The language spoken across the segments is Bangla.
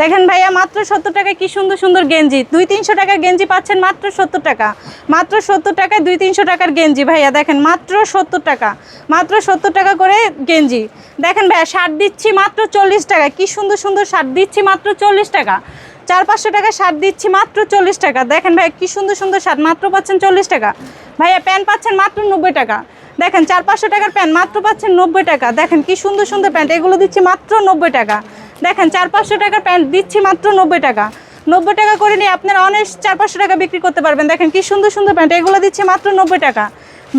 দেখেন ভাইয়া, মাত্র সত্তর টাকায় কি সুন্দর সুন্দর গেঞ্জি। দুই তিনশো টাকার গেঞ্জি পাচ্ছেন মাত্র সত্তর টাকা। মাত্র সত্তর টাকায় দুই তিনশো টাকার গেঞ্জি ভাইয়া, দেখেন মাত্র সত্তর টাকা। মাত্র সত্তর টাকা করে গেঞ্জি। দেখেন ভাইয়া, শার্ট দিচ্ছি মাত্র চল্লিশ টাকা কি সুন্দর সুন্দর শার্ট দিচ্ছি মাত্র চল্লিশ টাকা। চার পাঁচশো টাকা শার্ট দিচ্ছি মাত্র চল্লিশ টাকা। দেখেন ভাইয়া, কি সুন্দর সুন্দর শার্ট, মাত্র পাচ্ছেন চল্লিশ টাকা। ভাইয়া, প্যান্ট পাচ্ছেন মাত্র নব্বই টাকা। দেখেন, চার পাঁচশো টাকার প্যান্ট মাত্র পাচ্ছেন নব্বই টাকা। দেখেন, কি সুন্দর সুন্দর প্যান্ট, এগুলো দিচ্ছি মাত্র নব্বই টাকা। দেখেন, চার পাঁচশো টাকার প্যান্ট, দিচ্ছি মাত্র নব্বই টাকা। নব্বই টাকা করে নিয়ে আপনারা অনেক চার পাঁচশো টাকা বিক্রি করতে পারবেন। দেখেন, কি সুন্দর সুন্দর প্যান্ট, এগুলো দিচ্ছে মাত্র নব্বই টাকা।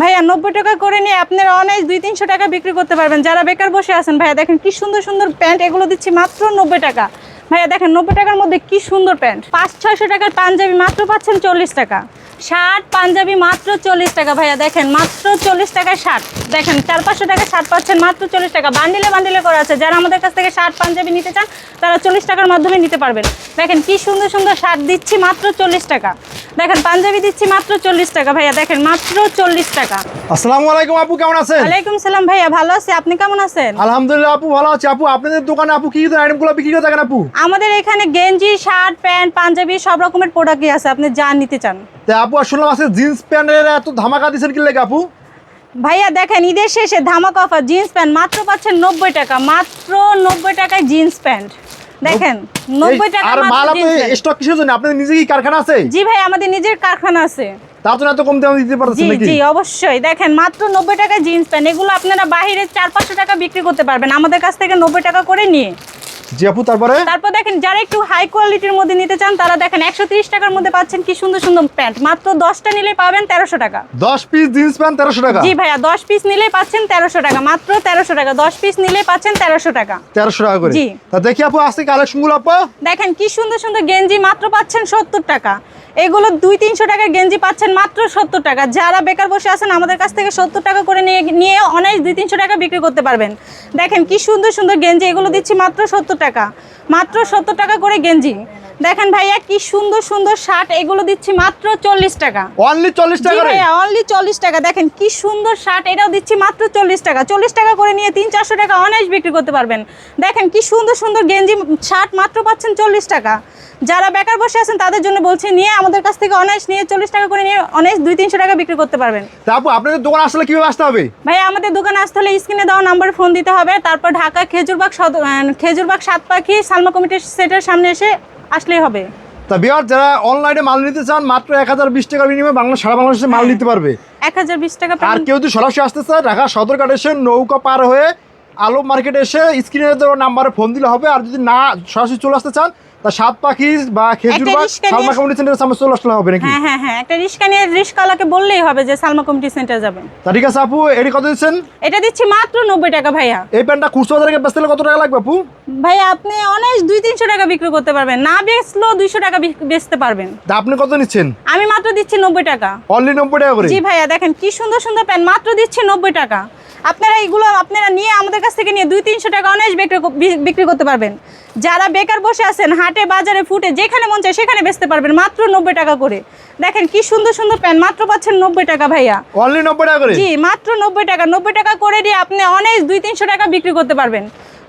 ভাইয়া, নব্বই টাকা করে নিয়ে আপনারা অনেক দুই তিনশো টাকা বিক্রি করতে পারবেন। যারা বেকার বসে আছেন, ভাইয়া, দেখেন, কি সুন্দর সুন্দর প্যান্ট, এগুলো দিচ্ছি মাত্র নব্বই টাকা। ভাইয়া দেখেন, নব্বই টাকার মধ্যে কি সুন্দর প্যান্ট। পাঁচ, ছয়শো টাকার পাঞ্জাবি মাত্র পাচ্ছেন চল্লিশ টাকা। শার্ট, পাঞ্জাবি মাত্র চল্লিশ টাকা। ভাইয়া দেখেন, মাত্র চল্লিশ টাকায় শার্ট। দেখেন, চার, পাঁচশো টাকা শার্ট পাচ্ছেন মাত্র চল্লিশ টাকা। বান্ডিলে বান্ডিলে করা আছে। যারা আমাদের কাছ থেকে শার্ট, পাঞ্জাবি নিতে চান, তারা চল্লিশ টাকার মাধ্যমে নিতে পারবেন। দেখেন, কি সুন্দর সুন্দর শার্ট দিচ্ছি মাত্র চল্লিশ টাকা। দেখেন পাঞ্জাবি দিচ্ছি মাত্র চল্লিশ টাকা ভাইয়া। দেখেন মাত্র চল্লিশ টাকা। আসসালামু আলাইকুম আপু কেমন আছেন? ওয়ালাইকুম সালাম ভাইয়া। ভালো আছি। আপনি কেমন আছেন? আলহামদুলিল্লাহ আপু ভালো আছি। আপু আপনাদের দোকানে আপু কি কি আইটেমগুলো বিক্রি করে থাকেন আপু? আমাদের এখানে গেঞ্জি শার্ট প্যান্ট পাঞ্জাবি সব রকমের প্রোডাক্টই আছে। আপনি যা নিতে চান। তা আপু শুনলাম আছে জিন্স প্যান্টের এত ধামাকা দিচ্ছেন কি লেগে আপু? ভাইয়া দেখেন ঈদের শেষে ধামাক অফার জিন্স প্যান্ট। মাত্র পাচ্ছেন নব্বই টাকা মাত্র নব্বই টাকায় জিন্স প্যান্ট। দেখেন নব্বই এই- টাকা আর মাল আপনি স্টক কিসের জন্য? আপনাদের নিজে কি কারখানা আছে? জি ভাই আমাদের নিজের কারখানা আছে। তার জন্য এত কম দামে দিতে পারতেছেন নাকি? জি অবশ্যই। দেখেন মাত্র নব্বই টাকা জিন্স প্যান্ট। এগুলো আপনারা বাইরে চার পাঁচশো টাকা বিক্রি করতে পারবেন। আমাদের কাছ থেকে নব্বই টাকা করে নিয়ে। জি আপু তারপরে? তারপর দেখেন যারা একটু হাই কোয়ালিটির মধ্যে নিতে চান তারা দেখেন টাকার মধ্যে পাচ্ছেন কি সুন্দর সুন্দর প্যান্ট। মাত্র নিলে পাবেন টাকা। দশ পিস জিন্স প্যান্ট তেরোশো টাকা? জি ভাইয়া দশ পিস নিলেই পাচ্ছেন তেরোশো টাকা। মাত্র টাকা। দশ পিস নিলেই পাচ্ছেন তেরোশো টাকা। তেরোশো টাকা করে? জি। তা দেখি আপু আজকে কালেকশনগুলো আপু। দেখেন কি সুন্দর সুন্দর গেঞ্জি মাত্র পাচ্ছেন সত্তর টাকা। এগুলো দুই তিনশো টাকার গেঞ্জি পাচ্ছেন মাত্র সত্তর টাকা। যারা বেকার বসে আছেন আমাদের কাছ থেকে সত্তর টাকা করে নিয়ে নিয়ে অনেক দুই তিনশো টাকা বিক্রি করতে পারবেন। দেখেন কি সুন্দর সুন্দর গেঞ্জি এগুলো দিচ্ছি মাত্র সত্তর টাকা। মাত্র সত্তর টাকা করে গেঞ্জি। দেখেন ভাইয়া কি সুন্দর সুন্দর শার্ট এগুলো দিচ্ছি মাত্র চল্লিশ টাকা। অনলি চল্লিশ টাকা ভাইয়া অনলি চল্লিশ টাকা। দেখেন কি সুন্দর শার্ট এটাও দিচ্ছি মাত্র চল্লিশ টাকা। চল্লিশ টাকা করে নিয়ে তিন চারশো টাকা অনায়াস বিক্রি করতে পারবেন। দেখেন কি সুন্দর সুন্দর গেঞ্জি শার্ট মাত্র পাচ্ছেন চল্লিশ টাকা। যারা বেকার বসে আছেন তাদের জন্য বলছি নিয়ে আমাদের কাছ থেকে অনায়াস নিয়ে চল্লিশ টাকা করে নিয়ে অনায়াস দুই তিনশো টাকা বিক্রি করতে পারবেন। তা আপু আপনাদের দোকান আসলে কীভাবে আসতে হবে? ভাইয়া আমাদের দোকানে আসতে হলে স্ক্রিনে দেওয়া নাম্বারে ফোন দিতে হবে। তারপর ঢাকা খেজুরবাগ সদ খেজুরবাগ সাত পাখি সালমা কমিটির সেটের সামনে এসে আসলেই হবে। তা বিহার যারা অনলাইনে মাল নিতে চান মাত্র এক হাজার বিশ টাকার বিনিময়ে বাংলা সারা বাংলাদেশে মাল নিতে পারবে। এক হাজার বিশ টাকা আর কেউ যদি সরাসরি আসতে চায় ঢাকা সদরঘাট এসে নৌকা পার হয়ে আলো মার্কেটে এসে স্ক্রিনে দেওয়া নাম্বারে ফোন দিলে হবে। আর যদি না সরাসরি চলে আসতে চান তা সাত পাখি বা খেজুর বা সালমা কমিউনিটি সেন্টারের সামনে চলে আসলে হবে নাকি? হ্যাঁ হ্যাঁ হ্যাঁ একটা রিস্কা নিয়ে রিস্কাওয়ালাকে বললেই হবে যে সালমা কমিটি সেন্টার যাবেন। তা ঠিক আছে আপু এটি কত দিচ্ছেন? এটা দিচ্ছি মাত্র নব্বই টাকা ভাইয়া। এই প্যান্টটা খুচরো বাজারে বেচতে কত টাকা লাগবে আপু? ভাইয়া আপনি অনেক দুই তিনশো টাকা বিক্রি করতে পারবেন। না বেচলেও দুইশো টাকা বেচতে পারবেন। তা আপনি কত নিচ্ছেন? আমি মাত্র দিচ্ছি নব্বই টাকা। অনলি নব্বই টাকা করে? জি ভাইয়া দেখেন কি সুন্দর সুন্দর প্যান্ট। মাত্র দিচ্ছি নব্বই টাকা। আপনারা এইগুলো আপনারা নিয়ে আমাদের কাছ থেকে নিয়ে দুই তিনশো টাকা অনেক বিক্রি বিক্রি করতে পারবেন। যারা বেকার বসে আছেন হাটে বাজারে ফুটে যেখানে মন চায় সেখানে বেচতে পারবেন মাত্র নব্বই টাকা করে। দেখেন কি সুন্দর সুন্দর প্যান্ট মাত্র পাচ্ছেন নব্বই টাকা ভাইয়া। অনলি নব্বই টাকা জি মাত্র নব্বই টাকা। নব্বই টাকা করে দিয়ে আপনি অনেক দুই তিনশো টাকা বিক্রি করতে পারবেন।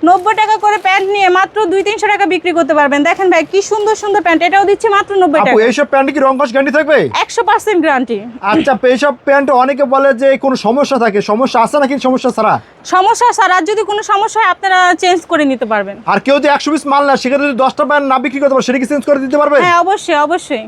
নব্বই টাকা করে প্যান্ট নিয়ে মাত্র দুই তিনশো টাকা বিক্রি করতে পারবেন। দেখেন ভাই কি সুন্দর সুন্দর প্যান্ট। এটাও দিচ্ছে মাত্র নব্বই টাকা। এইসব প্যান্ট কি রংকশ গ্যারান্টি থাকবে? একশো পার্সেন্ট গ্যারান্টি আচ্ছা এইসব প্যান্ট অনেকে বলে যে কোনো সমস্যা থাকে। সমস্যা আছে নাকি? সমস্যা ছাড়া। সমস্যা স্যার আর যদি কোনো সমস্যা হয় আপনারা চেঞ্জ করে নিতে পারবেন। আর কেউ যদি একশো পিস মাল না সেখানে যদি দশটা প্যান্ট না বিক্রি করতে পারে সেটা কি চেঞ্জ করে দিতে পারবে? হ্যাঁ অবশ্যই অবশ্যই।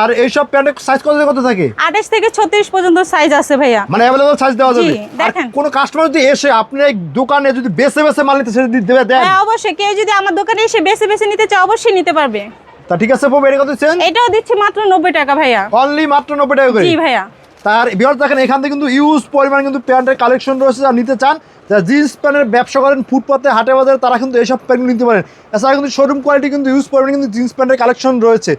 আর এইসব প্যান্টের সাইজ কত থেকে কত থাকে? আঠাশ থেকে ছত্রিশ পর্যন্ত সাইজ আছে ভাইয়া। মানে অ্যাভেলেবল সাইজ দেওয়া যাবে। দেখেন। কোনো কাস্টমার যদি এসে আপনি এই দোকানে যদি বেছে বেছে মাল নিতে সেটা দেবে দেন। হ্যাঁ অবশ্যই। কেউ যদি আমার দোকানে এসে বেছে বেছে নিতে চায় অবশ্যই নিতে পারবে। তা ঠিক আছে বাবু এটা কত দিচ্ছেন? এটাও দিচ্ছি মাত্র নব্বই টাকা ভাইয়া। অনলি মাত্র নব্বই টাকা করে। জি ভাইয়া। তার বিহার দেখেন, এখান থেকে কিন্তু ইউজ পরিমাণ কিন্তু প্যান্টের কালেকশন রয়েছে যা নিতে চান। যারা জিন্স প্যান্টের ব্যবসা করেন, ফুটপাতে, হাটে বাজারে, তারা কিন্তু এইসব প্যান্ট নিতে পারেন। এছাড়া কিন্তু শোরুম কোয়ালিটি কিন্তু ইউজ পরিমাণে কিন্তু জিন্স প্যান্টের কালেকশন রয়েছে।